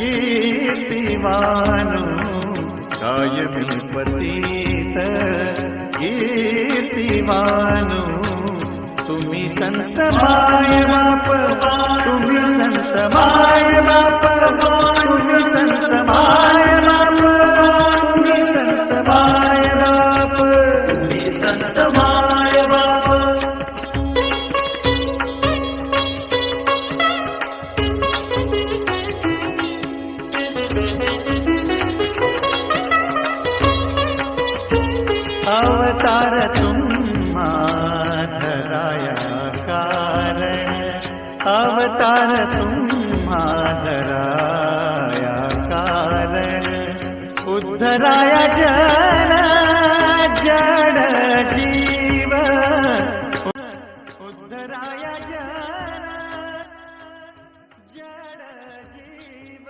कीर्तिवानु कायमी पतित कीर्तिवानु तुम्ही संत माय बाप तुम्ही संत माय बाप तुम्ही संत माय बाप तुम्ही संत माय बाप मी संत माय अवतार तुम माधराया कारण अवतार तुम माधराया कारण उद्धराया जय